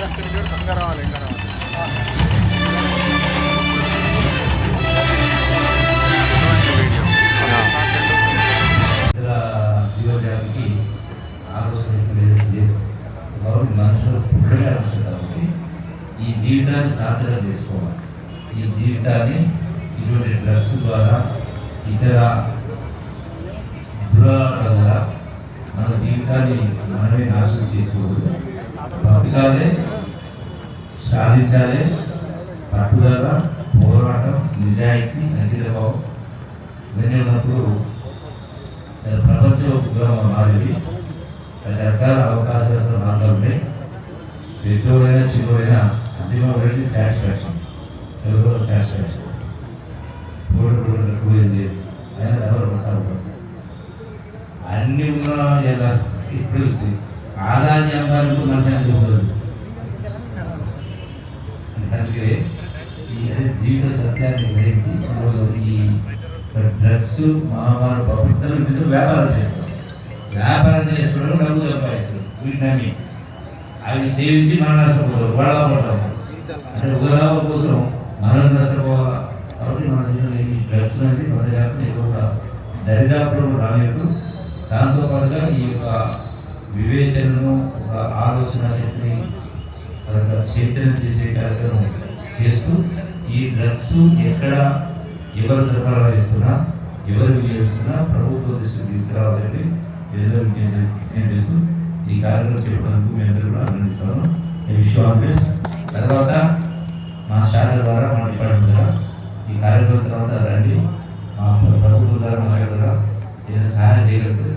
రావాలి ఇంకా రావాలి ఆలోచన మనుషులు కాబట్టి ఈ జీవితాన్ని సాధన చేసుకోవాలి ఈ జీవితాన్ని ఇటువంటి డ్రగ్స్ ద్వారా ఇతర దురాట ద్వారా మన జీవితాన్ని మనమే నాశనం చేసుకోకూడదు బతకాలే సాధించాలి. పట్టుదల పోరాటం నిజాయితీ అంకితభావం ఇవన్నీ ఉన్నప్పుడు ప్రపంచ ప్రపంచం మారేది రకరకాల అవకాశాలతో మార్గాలు ఉన్నాయి. పెద్దోడైనా చిన్నోడైనా అంతిమ వెళ్ళి సాటిస్ఫాక్షన్ తెలుగులో సాటిస్ఫాక్షన్ కోడి అయినా ఎవరు పడతారు అన్ని ఉన్నా ఎలా ఇప్పుడు ఆదాయ అంబాలకు మనిషి ఉండదు అందుకే ఈ అదే జీవిత సత్యాన్ని గ్రహించి ఈరోజు ఈ డ్రగ్స్ మహామారి ప్రభుత్వం వీళ్ళు వ్యాపారం చేస్తారు వ్యాపారం చేసుకోవడం డబ్బు సంపాదిస్తారు వీటిని అవి సేవించి మన నష్టపోతారు వాళ్ళ పడతారు. అంటే ఉదాహరణ కోసం మనం నష్టపోవాలా కాబట్టి మన జీవితంలో ఈ డ్రగ్స్ అనేది మన జాగ్రత్త ఎక్కువగా దరిదాపులో రాలేదు దాంతోపాటుగా ఈ యొక్క వివేచనను ఒక ఆలోచన శక్తిని చైతన్యం చేసే కార్యక్రమం చేస్తూ ఈ డ్రగ్స్ ఎక్కడ ఎవరు సరఫరా చేస్తున్నా ఎవరు వినియోగిస్తున్నా ప్రభుత్వ దృష్టికి తీసుకురావాలని ఏదో వినియోగిస్తూ ఈ కార్యక్రమం చెప్పడానికి మేము అందరూ కూడా ఈ విషయం ఆల్వేస్ తర్వాత మా శాఖ ద్వారా మా డిపార్ట్మెంట్ ద్వారా ఈ కార్యక్రమం తర్వాత రండి. మా ప్రభుత్వం ద్వారా మా శాఖ ద్వారా ఏదైనా సహాయం చేయగలిగితే